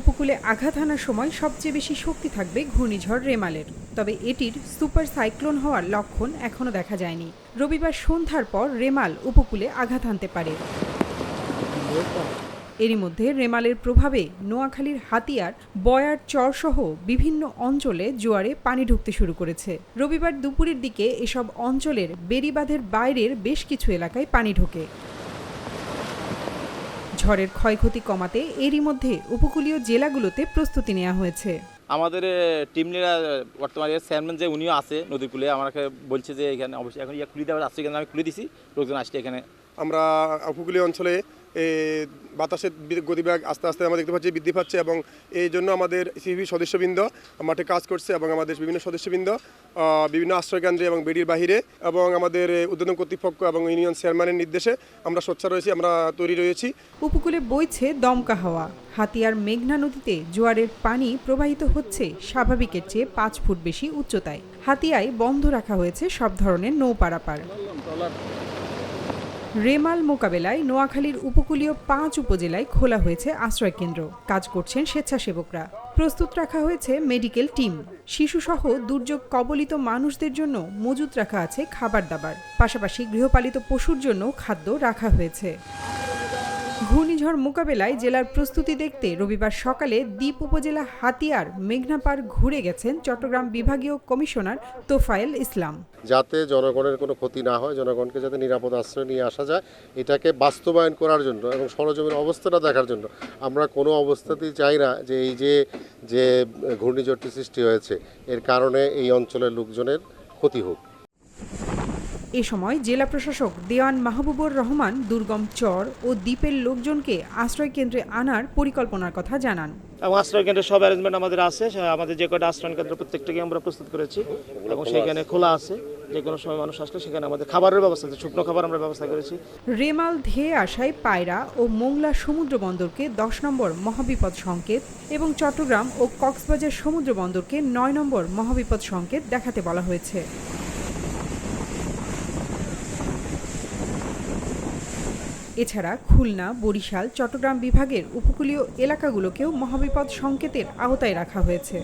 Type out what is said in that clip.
উপকূলে আঘাত হানার সময় সবচেয়ে বেশি শক্তি থাকবে ঘূর্ণিঝড় রেমালের। তবে এটির সুপার সাইক্লোন হওয়ার লক্ষণ এখনও দেখা যায়নি। রবিবার সন্ধ্যার পর রেমাল উপকূলে আঘাত হানতে পারে। এরই মধ্যে রেমালের প্রভাবে নোয়াখালীর হাতিয়ার, বয়ার চরসহ বিভিন্ন অঞ্চলে জোয়ারে পানি ঢুকতে শুরু করেছে। রবিবার দুপুরের দিকে এসব অঞ্চলের বেড়িবাঁধের বাইরের বেশ কিছু এলাকায় পানি ঢোকে। ঝড়ের ক্ষয়ক্ষতি কমাতে এরই মধ্যে উপকূলীয় জেলাগুলোতে প্রস্তুতি নেওয়া হয়েছে। আমাদের টিম লিডার বর্তমানে চেয়ারম্যান যে উনিও আছে নদীকুলে আমাকে বলছে যে এখানে অবশ্যই এখন ইয়া খুলে দেওয়া আসছে এখানে আমি খুলে দিছি লোকজন আসছে এখানে। আমরা উপকূলীয় অঞ্চলে বাতাসের গতিবেগ আস্তে আস্তে আমরা দেখতে পাচ্ছি বৃদ্ধি পাচ্ছে এবং এই জন্য আমাদের সিভি সদস্যবৃন্দ মাঠে কাজ করছে এবং আমাদের বিভিন্ন সদস্যবৃন্দ বিভিন্ন আশ্রয়কেন্দ্রে এবং বেডির বাহিরে এবং আমাদের উদ্বোধন কর্তৃপক্ষ এবং ইউনিয়ন চেয়ারম্যানের নির্দেশে আমরা সোচ্চার রয়েছি, আমরা তৈরি রয়েছি। উপকূলে বইছে দমকা হাওয়া। হাতিয়ার মেঘনা নদীতে জোয়ারের পানি প্রবাহিত হচ্ছে স্বাভাবিকের চেয়ে পাঁচ ফুট বেশি উচ্চতায়। হাতিয়ায় বন্ধ রাখা হয়েছে সব ধরনের নৌ পারাপার রেমাল মোকাবেলায় নোয়াখালীর উপকূলীয় পাঁচ উপজেলায় খোলা হয়েছে আশ্রয়কেন্দ্র। কাজ করছেন স্বেচ্ছাসেবকরা। প্রস্তুত রাখা হয়েছে মেডিকেল টিম। শিশুসহ দুর্যোগ কবলিত মানুষদের জন্য মজুত রাখা আছে খাবার দাবার। পাশাপাশি গৃহপালিত পশুর জন্য খাদ্য রাখা হয়েছে। ঘূর্ণিঝড় মোকাবেলায় জেলার প্রস্তুতি দেখতে রবিবার সকালে দ্বীপ উপজেলা হাতিয়ার মেঘনাপাড় ঘুরে গেছেন চট্টগ্রাম বিভাগীয় কমিশনার তোফায়েল ইসলাম। যাতে জনগণের কোনো ক্ষতি না হয়, জনগণকে যাতে নিরাপদ আশ্রয় নিয়ে আসা যায়, এটাকে বাস্তবায়ন করার জন্য এবং সরজমির অবস্থাটা দেখার জন্য আমরা কোনো অবস্থাতেই চাই না যে এই যে যে ঘূর্ণিঝড়টি সৃষ্টি হয়েছে, এর কারণে এই অঞ্চলের লোকজনের ক্ষতি হোক। এ সময় জেলা প্রশাসক দেওয়ান মাহবুবুর রহমান দুর্গম চর ও দ্বীপের লোকজনকে আশ্রয় কেন্দ্রে আনার পরিকল্পনার কথা জানান। এবং আশ্রয় কেন্দ্রের সব অ্যারেঞ্জমেন্ট আমাদের আছে। আমাদের যে কটা আশ্রয় কেন্দ্র প্রত্যেকটাকে আমরা প্রস্তুত করেছি। এবং সেখানে খোলা আছে। যে কোনো সময় মানুষ আসলে সেখানে আমাদের খাবারের ব্যবস্থা আছে। শুকনো খাবার আমরা ব্যবস্থা করেছি। রেমাল ধেয়ে আসায় পায়রা ও মোংলা সমুদ্র বন্দরকে দশ নম্বর মহাবিপদ সংকেত এবং চট্টগ্রাম ও কক্সবাজার সমুদ্র বন্দরকে নয় নম্বর মহাবিপদ সংকেত দেখাতে বলা হয়েছে। এছাড়া খুলনা বরিশাল চট্টগ্রাম বিভাগের উপকূলীয় এলাকাগুলোকেও মহাবিপদ সংকেতের আওতায় রাখা হয়েছে।